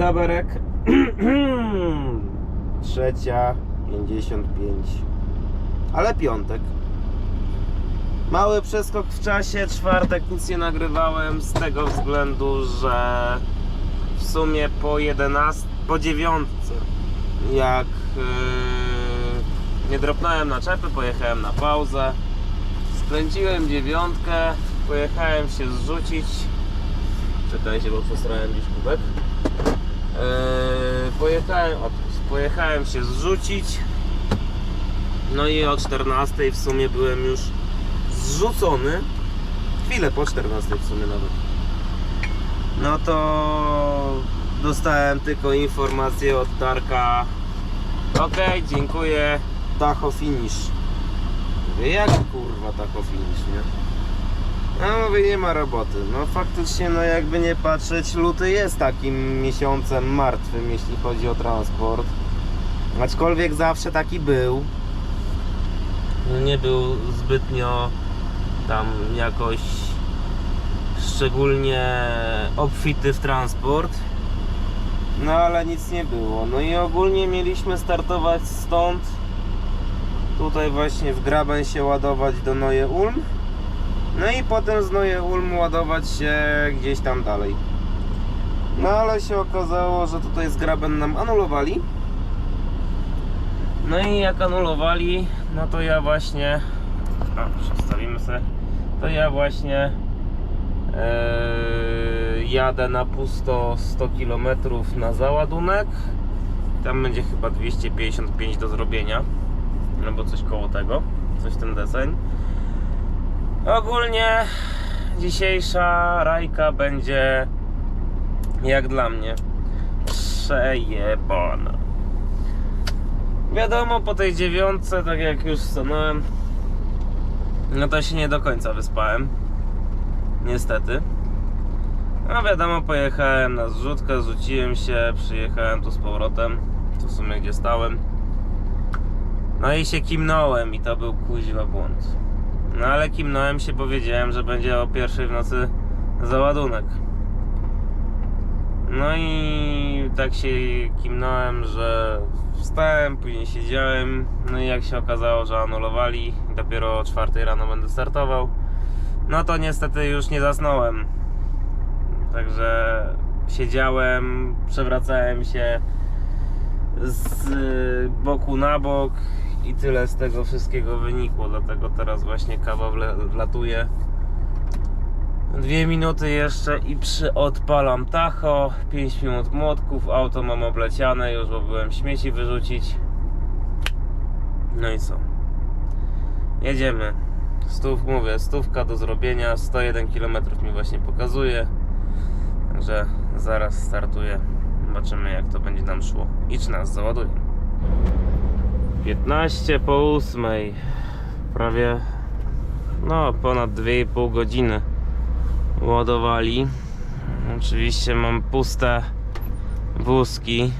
Gaberek. Trzecia, 55. Ale piątek. Mały przeskok w czasie, czwartek nic nie nagrywałem z tego względu, że w sumie po 11, po 9 jak yy, nie dropnąłem naczepy, pojechałem na pauzę. Skręciłem dziewiątkę, pojechałem się zrzucić. Czekajcie, bo przestrałem gdzieś kubek. Yy, pojechałem, pojechałem się zrzucić. No i o 14 w sumie byłem już zrzucony. Chwilę po 14 w sumie nawet. No to dostałem tylko informację od Darka. Ok, dziękuję. Tacho finish. Jak kurwa tacho finish, nie? No mówię, nie ma roboty. No faktycznie, no jakby nie patrzeć, luty jest takim miesiącem martwym, jeśli chodzi o transport. Aczkolwiek zawsze taki był. Nie był zbytnio tam jakoś szczególnie obfity w transport. No ale nic nie było. No i ogólnie mieliśmy startować stąd. Tutaj właśnie w Graben się ładować do Neue Ulm. No i potem z Ulm ładować się gdzieś tam dalej. No ale się okazało, że tutaj z Graben nam anulowali. No i jak anulowali, no to ja właśnie. A, przestawimy sobie. To ja właśnie e, jadę na pusto 100 km na załadunek. Tam będzie chyba 255 do zrobienia. Albo coś koło tego. Coś ten deseń. Ogólnie dzisiejsza rajka będzie jak dla mnie przejebana. Wiadomo, po tej dziewiątce, tak jak już stanąłem, no to się nie do końca wyspałem. Niestety. No wiadomo, pojechałem na zrzutkę, zrzuciłem się, przyjechałem tu z powrotem, tu w sumie gdzie stałem. No i się kimnąłem i to był kuźwa błąd. No ale kimnąłem się, bo wiedziałem, że będzie o pierwszej w nocy załadunek. No i tak się kimnąłem, że wstałem, później siedziałem. No i jak się okazało, że anulowali, dopiero o 4 rano będę startował. No to niestety już nie zasnąłem. Także siedziałem, przewracałem się z boku na bok i tyle z tego wszystkiego wynikło. Dlatego teraz właśnie kawa wlatuje. Dwie minuty jeszcze i przyodpalam tacho. 5 minut młotków. Auto mam obleciane już, bo byłem śmieci wyrzucić. No i co? Jedziemy. Stów, mówię, stówka do zrobienia. 101 km mi właśnie pokazuje. Także zaraz startuję. Zobaczymy jak to będzie nam szło. I czy nas załaduje. 15 po 8. Prawie no ponad 2,5 godziny ładowali. Oczywiście mam puste wózki.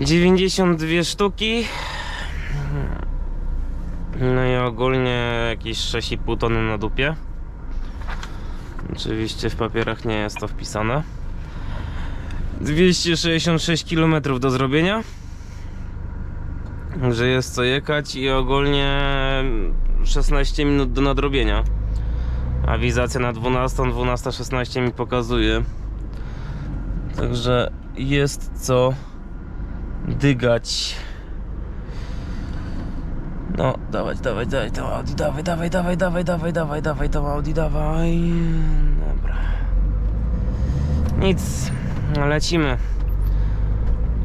92 sztuki. No i ogólnie jakieś 6,5 tony na dupie. Oczywiście w papierach nie jest to wpisane. 266 km do zrobienia. Że jest co jechać i ogólnie 16 minut do nadrobienia. Awizacja na 12, 12.16 mi pokazuje. Także jest co dygać. No, dawać, dawać, dawaj to Audi, dawaj, dawaj, dawaj, dawaj, dawaj, dawaj, dawaj to Audi, dawaj. Dobra. Nic, lecimy.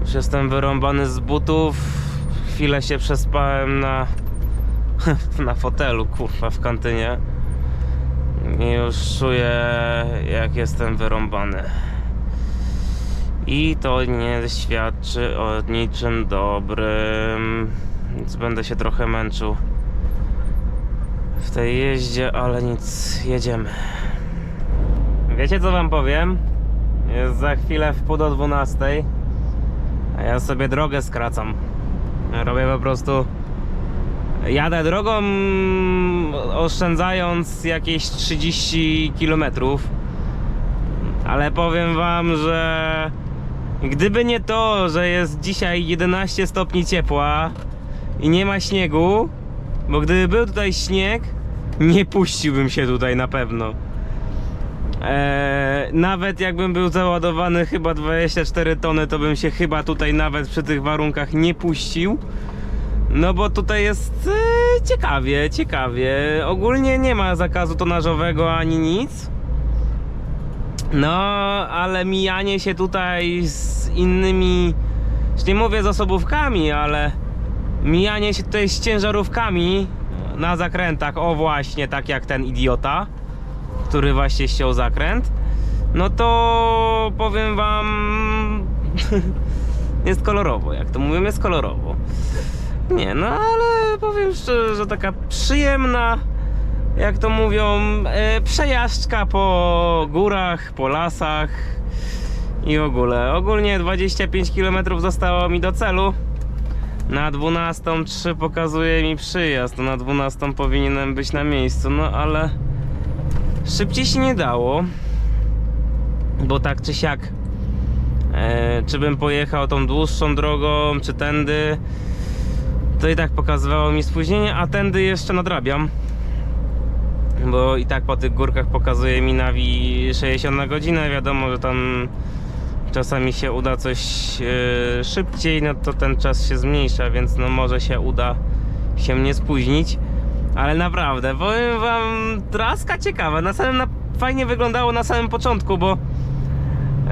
Już jestem wyrąbany z butów. Chwilę się przespałem na na fotelu, kurwa, w kantynie. I już czuję, jak jestem wyrąbany. I to nie świadczy o niczym dobrym. Więc będę się trochę męczył w tej jeździe, ale nic, jedziemy. Wiecie co wam powiem? Jest za chwilę w pół do 12, a ja sobie drogę skracam. Robię po prostu Jadę drogą oszczędzając jakieś 30 km, Ale powiem wam, że gdyby nie to, że jest dzisiaj 11 stopni ciepła i nie ma śniegu, bo gdyby był tutaj śnieg, nie puściłbym się tutaj na pewno. Eee, nawet jakbym był załadowany chyba 24 tony, to bym się chyba tutaj nawet przy tych warunkach nie puścił. No bo tutaj jest e, ciekawie, ciekawie. Ogólnie nie ma zakazu tonażowego ani nic. No, ale mijanie się tutaj z innymi, już nie mówię z osobówkami, ale mijanie się tutaj z ciężarówkami na zakrętach, o właśnie, tak jak ten idiota, który właśnie ściął zakręt, no to powiem wam, jest kolorowo, jak to mówią, jest kolorowo. Nie, no ale powiem szczerze, że taka przyjemna, jak to mówią, e, przejażdżka po górach, po lasach i ogóle. Ogólnie 25 km zostało mi do celu. Na 12.03 pokazuje mi przyjazd, na 12 powinienem być na miejscu, no ale szybciej się nie dało, bo tak czy siak, e, czy bym pojechał tą dłuższą drogą, czy tędy, to i tak pokazywało mi spóźnienie, a tędy jeszcze nadrabiam. Bo i tak po tych górkach pokazuje mi nawi 60 na godzinę. Wiadomo, że tam czasami się uda coś e, szybciej, no to ten czas się zmniejsza, więc no może się uda się nie spóźnić. Ale naprawdę, powiem wam, traska ciekawa. Na samym, na, fajnie wyglądało na samym początku, bo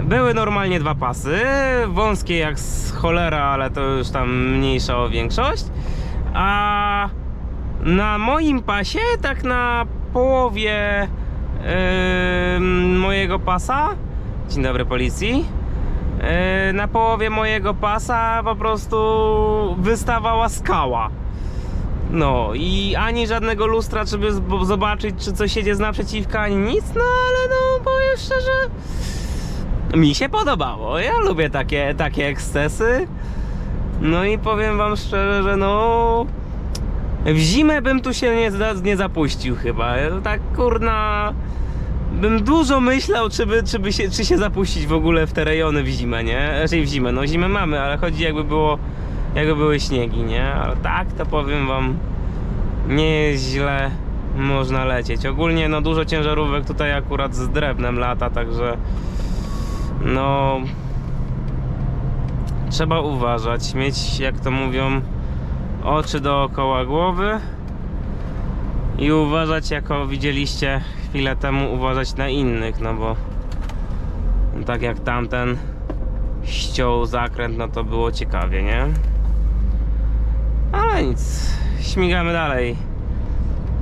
były normalnie dwa pasy, wąskie jak z cholera, ale to już tam mniejsza o większość. A na moim pasie, tak na połowie yy, mojego pasa, dzień dobry policji, yy, na połowie mojego pasa po prostu wystawała skała. No i ani żadnego lustra, żeby zobaczyć, czy coś jedzie z naprzeciwka, ani nic, no ale no powiem szczerze, mi się podobało. Ja lubię takie, takie ekscesy. No i powiem wam szczerze, że no. W zimę bym tu się nie, nie zapuścił chyba. Tak kurna. Bym dużo myślał, czy, by, czy, by się, czy się zapuścić w ogóle w te rejony w zimę, nie? Raczej w zimę. No zimę mamy, ale chodzi jakby było. Jakby były śniegi, nie? Ale tak to powiem wam. Nie jest źle. Można lecieć. Ogólnie no dużo ciężarówek tutaj akurat z drewnem lata, także no trzeba uważać, mieć jak to mówią oczy dookoła głowy i uważać jako widzieliście chwilę temu uważać na innych, no bo tak jak tamten ściął zakręt, no to było ciekawie, nie? Ale nic, śmigamy dalej.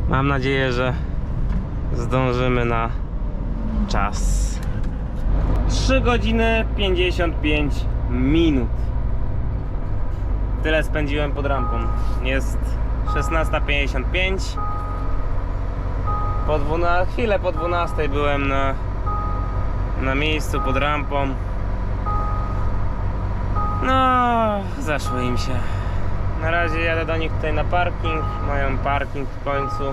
Mam nadzieję, że zdążymy na czas. 3 godziny 55 minut. Tyle spędziłem pod rampą. Jest 16.55. Po 12, chwilę po 12 byłem na, na miejscu pod rampą. No, zeszło im się. Na razie jadę do nich tutaj na parking. Mają parking w końcu.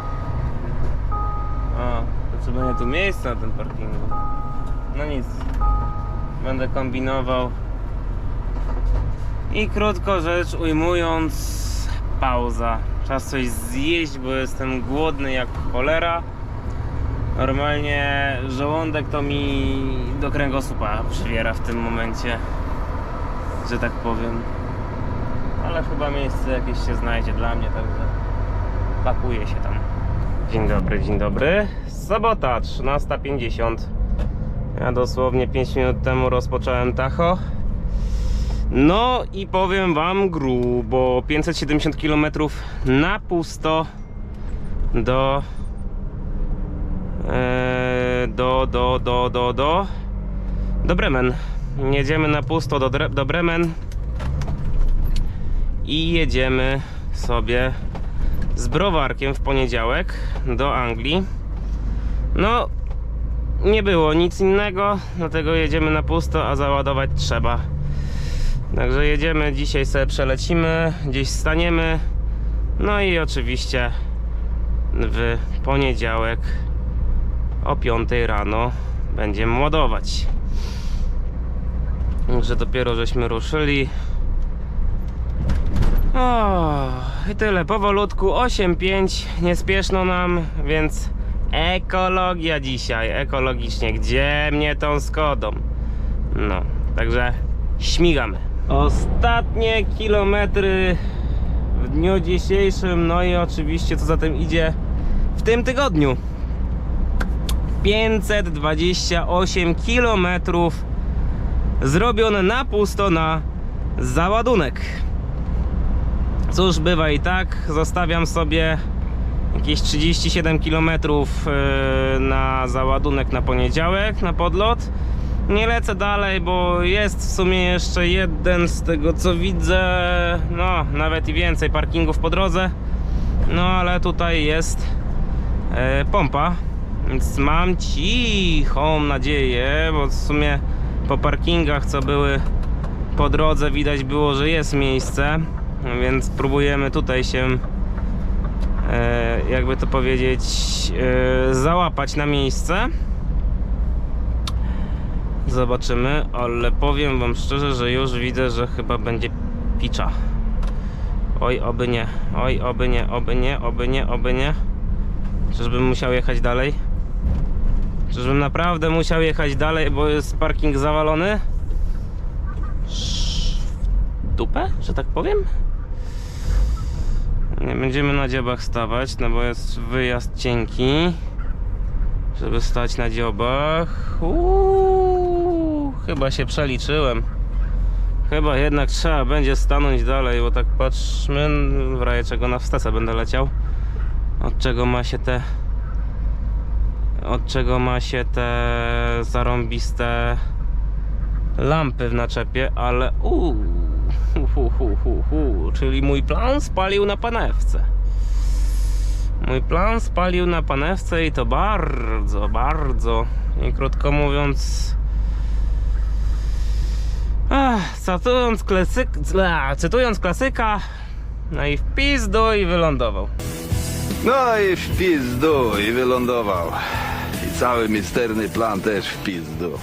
O, będzie tu miejsce na tym parkingu? No nic. Będę kombinował. I krótko rzecz ujmując, pauza. Czas coś zjeść, bo jestem głodny jak cholera. Normalnie żołądek to mi do kręgosłupa przywiera w tym momencie, że tak powiem. Ale chyba miejsce jakieś się znajdzie dla mnie, także pakuję się tam. Dzień dobry, dzień dobry. Sobota, 13.50. Ja dosłownie 5 minut temu rozpocząłem tacho. No i powiem wam grubo 570 km na pusto do e, do, do, do, do, do do Bremen. Jedziemy na pusto do, do Bremen i jedziemy sobie z browarkiem w poniedziałek do Anglii. No, nie było nic innego, dlatego jedziemy na pusto, a załadować trzeba. Także jedziemy, dzisiaj sobie przelecimy, gdzieś staniemy. No i oczywiście w poniedziałek o 5 rano będziemy ładować. że dopiero żeśmy ruszyli. O, i tyle, powolutku, 8.5, niespieszno nam, więc ekologia dzisiaj, ekologicznie, gdzie mnie tą Skodą? No, także śmigamy. Ostatnie kilometry w dniu dzisiejszym, no i oczywiście co za tym idzie w tym tygodniu. 528 kilometrów zrobione na pusto na załadunek. Cóż, bywa i tak. Zostawiam sobie jakieś 37 km na załadunek na poniedziałek, na podlot. Nie lecę dalej, bo jest w sumie jeszcze jeden z tego co widzę, no nawet i więcej parkingów po drodze. No ale tutaj jest e, pompa, więc mam cichą nadzieję, bo w sumie po parkingach co były po drodze widać było, że jest miejsce, więc próbujemy tutaj się e, jakby to powiedzieć e, załapać na miejsce. Zobaczymy, ale powiem wam szczerze, że już widzę, że chyba będzie picza. Oj, oby nie, oj, oby nie, oby nie, oby nie, oby nie. Czyżbym musiał jechać dalej? Czyżbym naprawdę musiał jechać dalej, bo jest parking zawalony? Dupę, że tak powiem? Nie będziemy na dziobach stawać, no bo jest wyjazd cienki. Żeby stać na dziobach. Uuu, chyba się przeliczyłem. Chyba jednak trzeba będzie stanąć dalej, bo tak patrzmy, w razie czego na wstecę będę leciał. Od czego ma się te od czego ma się te zarąbiste lampy w naczepie, ale uuu, hu, hu, hu, hu, hu, czyli mój plan spalił na panewce. Mój plan spalił na panewce i to bardzo, bardzo. I krótko mówiąc, Ach, cytując, klasyk, cytując klasyka, no i w pizdu i wylądował. No i w pizdu i wylądował. I cały misterny plan też w pizdu.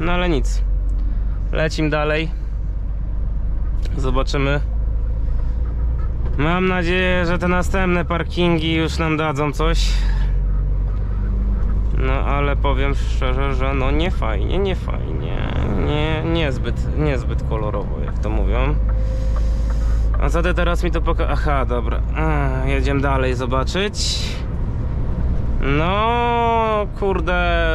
No ale nic. Lecim dalej. Zobaczymy. Mam nadzieję, że te następne parkingi już nam dadzą coś. No ale powiem szczerze, że no nie fajnie, nie fajnie. Nie, niezbyt, niezbyt kolorowo, jak to mówią. A co ty teraz mi to poka... Aha, dobra. Jedziemy dalej zobaczyć. No, kurde,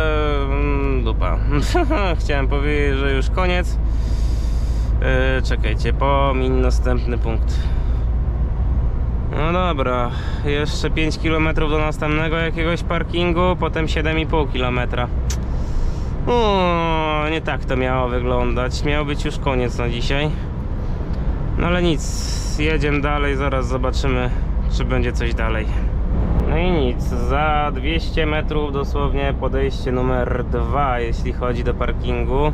mm, dupa. Chciałem powiedzieć, że już koniec. Yy, czekajcie, pomiń następny punkt. No dobra, jeszcze 5 km do następnego jakiegoś parkingu, potem 7,5 km. O, nie tak to miało wyglądać. Miał być już koniec na dzisiaj. No ale nic, jedziemy dalej, zaraz zobaczymy, czy będzie coś dalej. No i nic, za 200 metrów dosłownie podejście numer 2, jeśli chodzi do parkingu.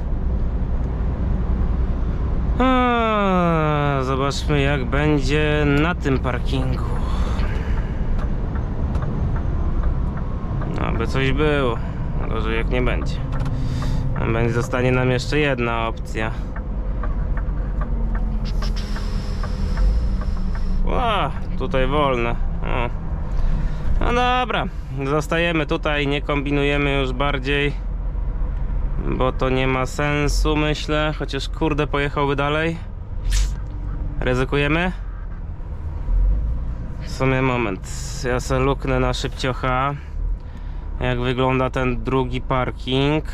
Zobaczmy jak będzie na tym parkingu. Aby coś było. Gorzej jak nie będzie. Będzie zostanie nam jeszcze jedna opcja. Ła, tutaj wolne. O. No dobra, zostajemy tutaj, nie kombinujemy już bardziej, bo to nie ma sensu, myślę. Chociaż kurde, pojechałby dalej. Ryzykujemy? W sumie moment, ja sobie luknę na szybciocha. Jak wygląda ten drugi parking?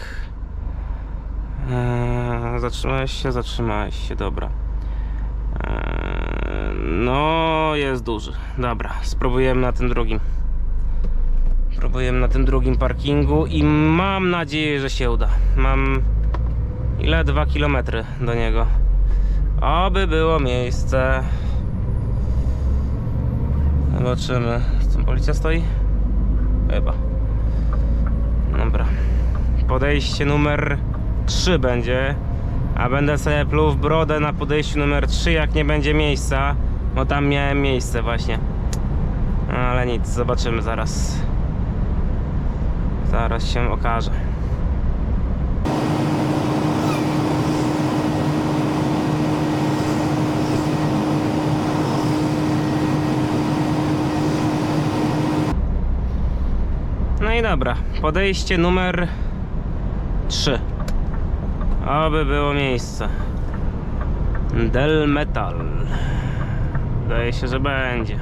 Eee, zatrzymałeś się? Zatrzymałeś się, dobra. Eee, No, jest duży. Dobra, spróbujemy na tym drugim. Próbujemy na tym drugim parkingu i mam nadzieję, że się uda. Mam ile? 2 km do niego. Oby było miejsce. Zobaczymy. Co policja stoi? Chyba. Dobra. Podejście numer 3 będzie. A będę sobie pluł w brodę na podejściu numer 3, jak nie będzie miejsca. Bo tam miałem miejsce właśnie. Ale nic, zobaczymy zaraz. Zaraz się okaże. No i dobra, podejście numer 3. Aby było miejsce. Del Metal. Wydaje się, że będzie.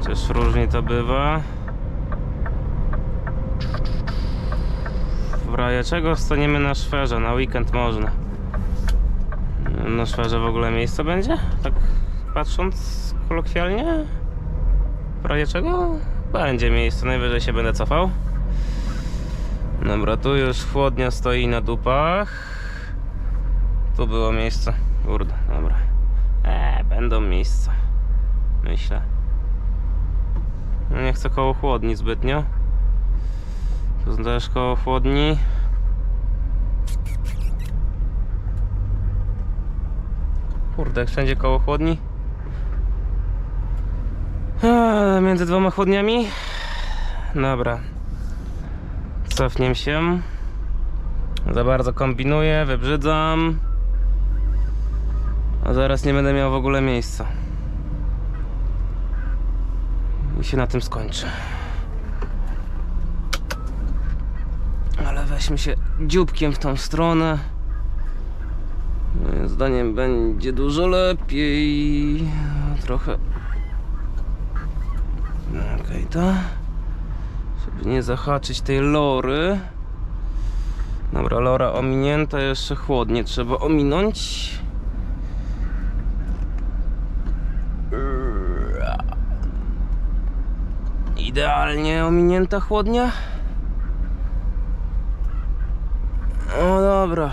Chociaż różnie to bywa. W razie czego staniemy na szwerze, na weekend można. Na szwerze w ogóle miejsce będzie? Tak patrząc kolokwialnie? W razie czego? Będzie miejsce, najwyżej się będę cofał. Dobra, tu już chłodnia stoi na dupach. Tu było miejsce. Kurde, dobra. Eee, będą miejsca. Myślę. No Nie chcę koło chłodni zbytnio. Tu też koło chłodni. Kurde, wszędzie koło chłodni. Eee, między dwoma chłodniami. Dobra. Cofniem się. Za bardzo kombinuję, wybrzydzam. A zaraz nie będę miał w ogóle miejsca. I się na tym skończy. Ale weźmy się dzióbkiem w tą stronę. Moim zdaniem będzie dużo lepiej. Trochę. Okej, to. Żeby nie zahaczyć tej lory. Dobra, lora ominięta, jeszcze chłodnie trzeba ominąć. Idealnie ominięta chłodnia. O dobra.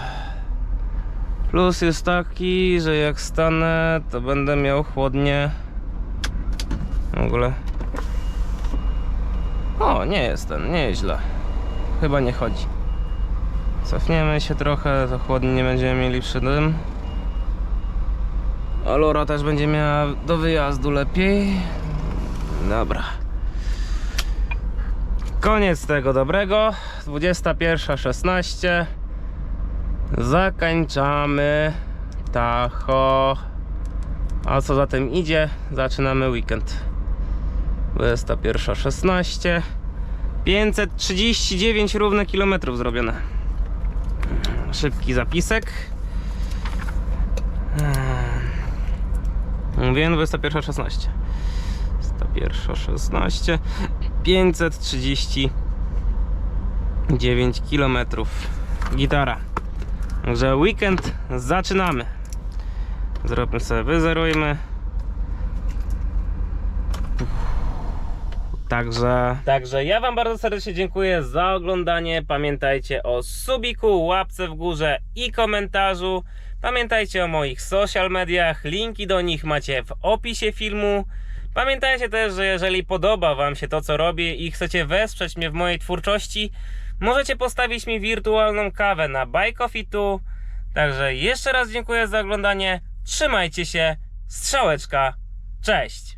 Plus jest taki, że jak stanę, to będę miał chłodnie. W ogóle. O, nie jest ten, nie jest źle. Chyba nie chodzi. Cofniemy się trochę, to chłodnie nie będziemy mieli przy tym. A Lora też będzie miała do wyjazdu lepiej. Dobra. Koniec tego dobrego. 21.16. Zakończamy Tacho. A co za tym idzie? Zaczynamy weekend. 21.16. 539 równe kilometrów zrobione. Szybki zapisek. Mówiłem 21.16. 21.16. 539 kilometrów. Gitara. Także weekend zaczynamy. Zróbmy sobie, wyzerujmy. Także, także ja Wam bardzo serdecznie dziękuję za oglądanie. Pamiętajcie o subiku, łapce w górze i komentarzu. Pamiętajcie o moich social mediach, linki do nich macie w opisie filmu. Pamiętajcie też, że jeżeli podoba Wam się to, co robię i chcecie wesprzeć mnie w mojej twórczości, możecie postawić mi wirtualną kawę na Buy Coffee Tu. Także jeszcze raz dziękuję za oglądanie. Trzymajcie się. Strzałeczka. Cześć.